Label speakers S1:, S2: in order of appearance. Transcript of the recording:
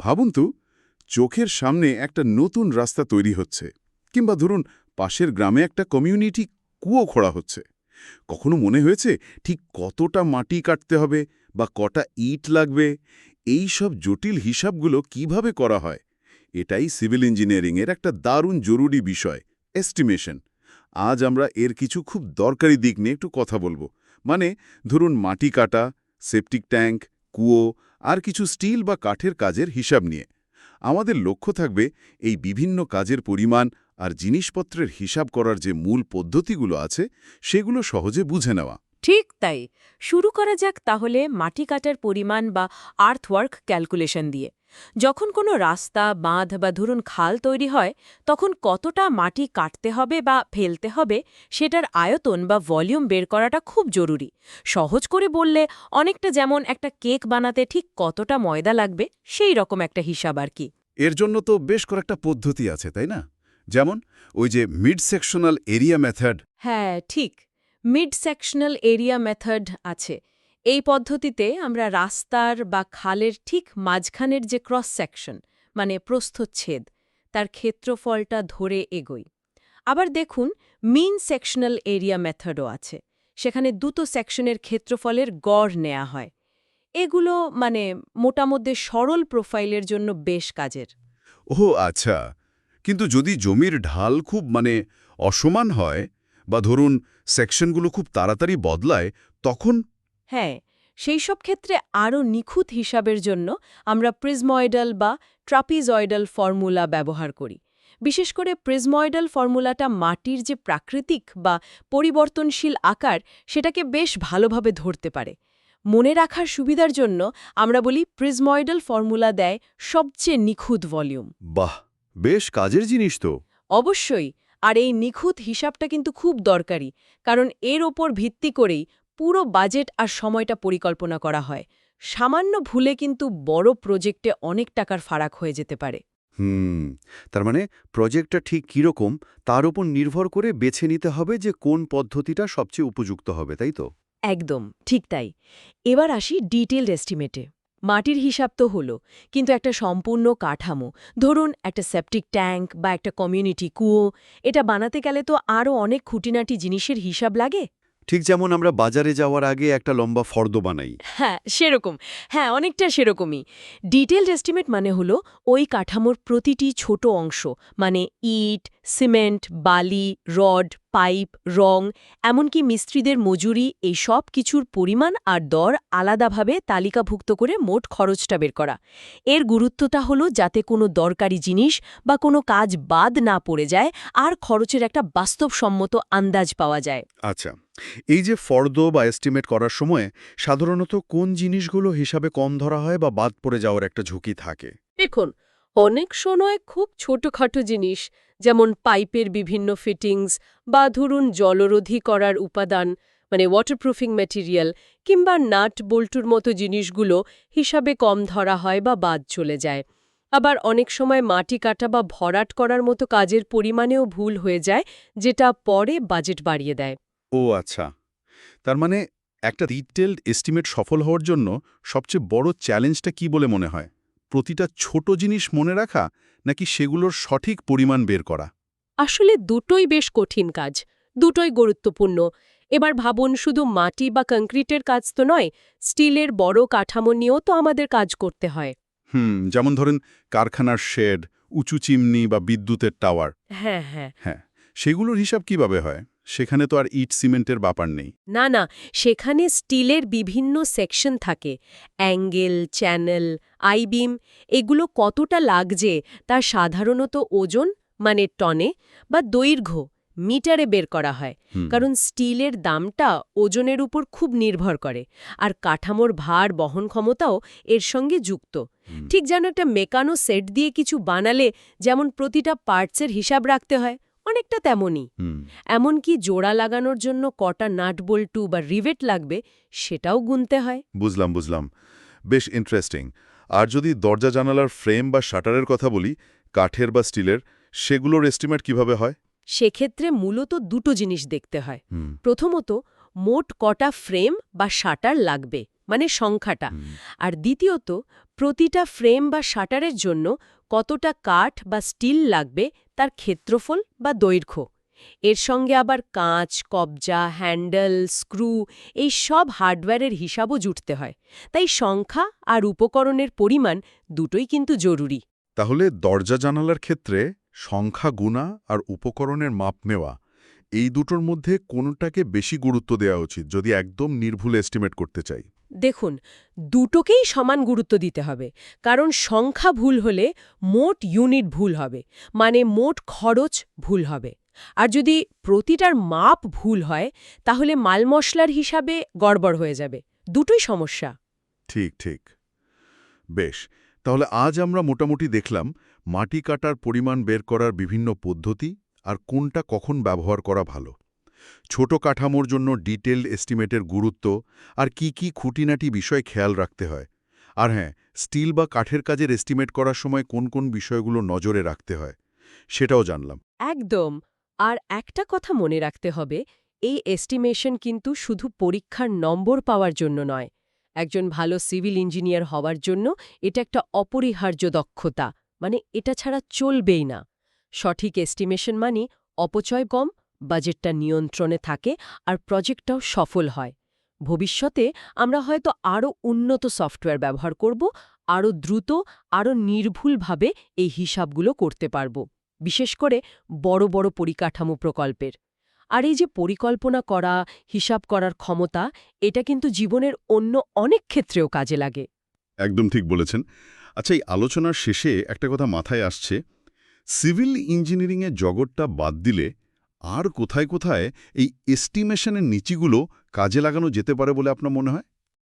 S1: ভাবুন তো চোখের সামনে একটা নতুন রাস্তা তৈরি হচ্ছে, কিংবা ধরুন পাশের গ্রামে একটা কমিউনিটি কুয়ো খোঁড়া হচ্ছে। কখনো মনে হয়েছে ঠিক কতটা মাটি কাটতে হবে বা কটা ইট লাগবে? এই সব জটিল হিসাবগুলো কীভাবে করা হয়? এটাই সিভিল ইঞ্জিনিয়ারিংয়ের একটা দারুণ জরুরি বিষয়, এস্টিমেশন। আজ আমরা এর কিছু খুব দরকারি দিক নিয়ে একটু কথা বলব। মানে ধরুন মাটি কাটা, সেপটিক ট্যাঙ্ক, কুয়ো আর কিছু স্টিল বা কাঠের কাজের হিসাব নিয়ে। আমাদের লক্ষ্য থাকবে এই বিভিন্ন কাজের পরিমাণ আর জিনিসপত্রের হিসাব করার যে মূল পদ্ধতিগুলো আছে, সেগুলো সহজে বুঝে নেওয়া।
S2: ঠিক তাই। শুরু করা যাক তাহলে মাটি কাটার পরিমাণ বা আর্থওয়ার্ক ক্যালকুলেশন দিয়ে। যখন কোনো রাস্তা বাঁধ বা ধরুন খাল তৈরি হয় তখন কতটা মাটি কাটতে হবে বা ফেলতে হবে সেটার আয়তন বা ভলিউম বের করাটা খুব জরুরি। সহজ করে বললে অনেকটা যেমন একটা কেক বানাতে ঠিক কতটা ময়দা লাগবে সেই রকম একটা হিসাব আর কি।
S1: এর জন্য তো বেশ কয়েকটা পদ্ধতি আছে তাই না? যেমন ওই যে মিড সেকশনাল এরিয়া মেথড।
S2: হ্যাঁ ঠিক। মিড সেকশনাল এরিয়া মেথড আছে। এই পদ্ধতিতে আমরা রাস্তার বা খালের ঠিক মাঝখানের যে ক্রস সেকশন মানে প্রস্থচ্ছেদ, তার ক্ষেত্রফলটা ধরে এগোই। আবার দেখুন মিন সেকশনাল এরিয়া মেথডও আছে। সেখানে দুটো সেকশনের ক্ষেত্রফলের গড় নেওয়া হয়। এগুলো মানে মোটামধ্যে সরল প্রোফাইলের জন্য বেশ কাজের।
S1: ও আচ্ছা। কিন্তু যদি জমির ঢাল খুব মানে অসমান হয় বা ধরুন সেকশনগুলো খুব তাড়াতাড়ি বদলায়, তখন
S2: হ্যাঁ সেই সব ক্ষেত্রে আরও নিখুঁত হিসাবের জন্য আমরা প্রিজময়েডাল বা ট্রাপিজয়েডাল ফর্মুলা ব্যবহার করি। বিশেষ করে প্রিজময়েডাল ফর্মুলাটা মাটির যে প্রাকৃতিক বা পরিবর্তনশীল আকার সেটাকে বেশ ভালোভাবে ধরতে পারে। মনে রাখার সুবিধার জন্য আমরা বলি প্রিজময়েডাল ফর্মুলা দেয় সবচেয়ে নিখুঁত ভলিউম।
S1: বাহ বেশ কাজের জিনিস তো।
S2: অবশ্যই আর এই নিখুঁত হিসাবটা কিন্তু খুব দরকারি কারণ এর ওপর ভিত্তি করেই পুরো বাজেট আর সময়টা পরিকল্পনা করা হয়। সামান্য ভুলে কিন্তু বড় প্রজেক্টে অনেক টাকার ফারাক হয়ে যেতে পারে।
S3: হুম তার মানে প্রজেক্টটা ঠিক কীরকম তার উপর নির্ভর করে বেছে নিতে হবে যে কোন পদ্ধতিটা সবচেয়ে উপযুক্ত হবে তাই তো?
S2: একদম ঠিক তাই। এবার আসি ডিটেলড এস্টিমেটে। মাটির হিসাব তো হলো কিন্তু একটা সম্পূর্ণ কাঠামো ধরুন একটা সেপটিক ট্যাঙ্ক বা একটা কমিউনিটি কুয়ো এটা বানাতে গেলে তো আরও অনেক খুঁটিনাটি জিনিসের হিসাব লাগে?
S3: ঠিক যেমন আমরা বাজারে যাওয়ার আগে একটা লম্বা ফর্দ বানাই।
S2: হ্যাঁ সেরকম। হ্যাঁ অনেকটা সেরকমই। ডিটেলড এস্টিমেট মানে হলো ওই কাঠামোর প্রতিটি ছোট অংশ মানে ইট সিমেন্ট বালি রড পাইপ রং এমনকি মিস্ত্রিদের মজুরি এই সব কিছুর পরিমাণ আর দর আলাদাভাবে তালিকাভুক্ত করে মোট খরচটা বের করা। এর গুরুত্বটা হলো যাতে কোনো দরকারি জিনিস বা কোনো কাজ বাদ না পড়ে যায় আর খরচের একটা বাস্তবসম্মত আন্দাজ পাওয়া যায়।
S3: আচ্ছা। এই যে ফর্দ বা এস্টিমেট করার সময় সাধারণত কোন জিনিসগুলো হিসাবে কম ধরা হয় বা বাদ পড়ে যাওয়ার একটা ঝুঁকি থাকে?
S2: দেখুন, অনেক সময় খুব ছোটখাটো জিনিস, যেমন পাইপের বিভিন্ন ফিটিংস বা ধরুন জলরোধী করার উপাদান মানে ওয়াটারপ্রুফিং ম্যাটেরিয়াল কিংবা নাট বল্টুর মতো জিনিসগুলো হিসাবে কম ধরা হয় বা বাদ চলে যায়। আবার অনেক সময় মাটি কাটা বা ভরাট করার মতো কাজের পরিমাণেও ভুল হয়ে যায়, যেটা পরে বাজেট বাড়িয়ে দেয়।
S1: ও আচ্ছা। তার মানে একটা ডিটেলড এস্টিমেট সফল হওয়ার জন্য সবচেয়ে বড় চ্যালেঞ্জটা কি বলে মনে হয়? প্রতিটা ছোট জিনিস মনে রাখা নাকি সেগুলোর সঠিক পরিমাণ বের করা?
S2: আসলে দুটোই বেশ কঠিন কাজ দুটোই গুরুত্বপূর্ণ। এবার ভাবুন শুধু মাটি বা কংক্রিটের কাজ তো নয় স্টিলের বড় কাঠামো নিয়েও তো আমাদের কাজ করতে হয়।
S1: হুম যেমন ধরেন কারখানার শেড উঁচু চিমনি বা বিদ্যুতের টাওয়ার
S2: হ্যাঁ হ্যাঁ।
S1: হ্যাঁ সেগুলোর হিসাব কীভাবে হয়? সেখানে তো আর ইট সিমেন্টের ব্যাপার নেই।
S2: না না সেখানে স্টিলের বিভিন্ন সেকশন থাকে। অ্যাঙ্গেল চ্যানেল আইবিম এগুলো কতটা লাগছে তার সাধারণত ওজন মানে টনে বা দৈর্ঘ্য মিটারে বের করা হয়। কারণ স্টিলের দামটা ওজনের উপর খুব নির্ভর করে। আর কাঠামোর ভার বহন ক্ষমতাও এর সঙ্গে যুক্ত। ঠিক যেন একটা মেকানো সেট দিয়ে কিছু বানালে যেমন প্রতিটা পার্টসের হিসাব রাখতে হয়। অনেকটা তেমনই। এমনকি জোড়া লাগানোর জন্য কটা নাট বল্টু বা রিভেট লাগবে সেটাও গুনতে হয়।
S1: বুঝলাম বুঝলাম। বেশ ইন্টারেস্টিং আর যদি দরজা জানালার ফ্রেম বা শাটারের কথা বলি কাঠের বা স্টিলের সেগুলোর এস্টিমেট কীভাবে হয়?
S2: সেক্ষেত্রে মূলত দুটো জিনিস দেখতে হয়। প্রথমত মোট কটা ফ্রেম বা শাটার লাগবে মানে সংখ্যাটা। আর দ্বিতীয়ত প্রতিটা ফ্রেম বা শাটারের জন্য কতটা কাঠ বা স্টিল লাগবে তার ক্ষেত্রফল বা দৈর্ঘ্য। এর সঙ্গে আবার কাঁচ, কবজা, হ্যান্ডেল, স্ক্রু এই সব হার্ডওয়্যারের হিসাবও জুটতে হয়। তাই সংখ্যা আর উপকরণের পরিমাণ দুটোই কিন্তু জরুরি।
S1: তাহলে দরজা জানালার ক্ষেত্রে সংখ্যা গুণা আর উপকরণের মাপ নেওয়া এই দুটোর মধ্যে কোনটাকে বেশি গুরুত্ব দেওয়া উচিত যদি একদম নির্ভুল এস্টিমেট করতে চাই?
S2: দেখুন দুটোকেই সমান গুরুত্ব দিতে হবে কারণ সংখ্যা ভুল হলে মোট ইউনিট ভুল হবে মানে মোট খরচ ভুল হবে। আর যদি প্রতিটার মাপ ভুল হয় তাহলে মাল মশলার হিসাবে গড়বড় হয়ে যাবে। দুটোই সমস্যা।
S1: ঠিক ঠিক। বেশ তাহলে আজ আমরা মোটামুটি দেখলাম মাটি কাটার পরিমাণ বের করার বিভিন্ন পদ্ধতি আর কোনটা কখন ব্যবহার করা ভালো। ছোট কাঠামোর জন্য ডিটেলড এস্টিমেটের গুরুত্ব আর কি কি খুঁটিনাটি বিষয় খেয়াল রাখতে হয়। আর হ্যাঁ স্টিল বা কাঠের কাজের এস্টিমেট করার সময় কোন কোন বিষয়গুলো নজরে রাখতে হয়, সেটাও জানলাম।
S2: একদম। আর একটা কথা মনে রাখতে হবে, এই এস্টিমেশন কিন্তু শুধু পরীক্ষার নম্বর পাওয়ার জন্য নয়। একজন ভালো সিভিল ইঞ্জিনিয়ার হওয়ার জন্য এটা একটা অপরিহার্য দক্ষতা মানে এটা ছাড়া চলবেই না। সঠিক এস্টিমেশন মানে অপচয় কম বাজেটটা নিয়ন্ত্রণে থাকে আর প্রজেক্টটাও সফল হয়। ভবিষ্যতে আমরা হয়তো আরও উন্নত সফটওয়্যার ব্যবহার করব, আরও দ্রুত, আরও নির্ভুলভাবে এই হিসাবগুলো করতে পারব, বিশেষ করে বড় বড় পরিকাঠামো প্রকল্পের। আর এই যে পরিকল্পনা করা, হিসাব করার ক্ষমতা, এটা কিন্তু জীবনের অন্য অনেক ক্ষেত্রেও কাজে লাগে।
S1: একদম ঠিক বলেছেন। আচ্ছা এই আলোচনার শেষে একটা কথা মাথায় আসছে সিভিল ইঞ্জিনিয়ারিংয়ের জগৎটা বাদ দিলে আর কোথায় কোথায় এই এস্টিমেশনের নিচিগুলো কাজে লাগানো যেতে পারে বলে আপনার মনে হয়?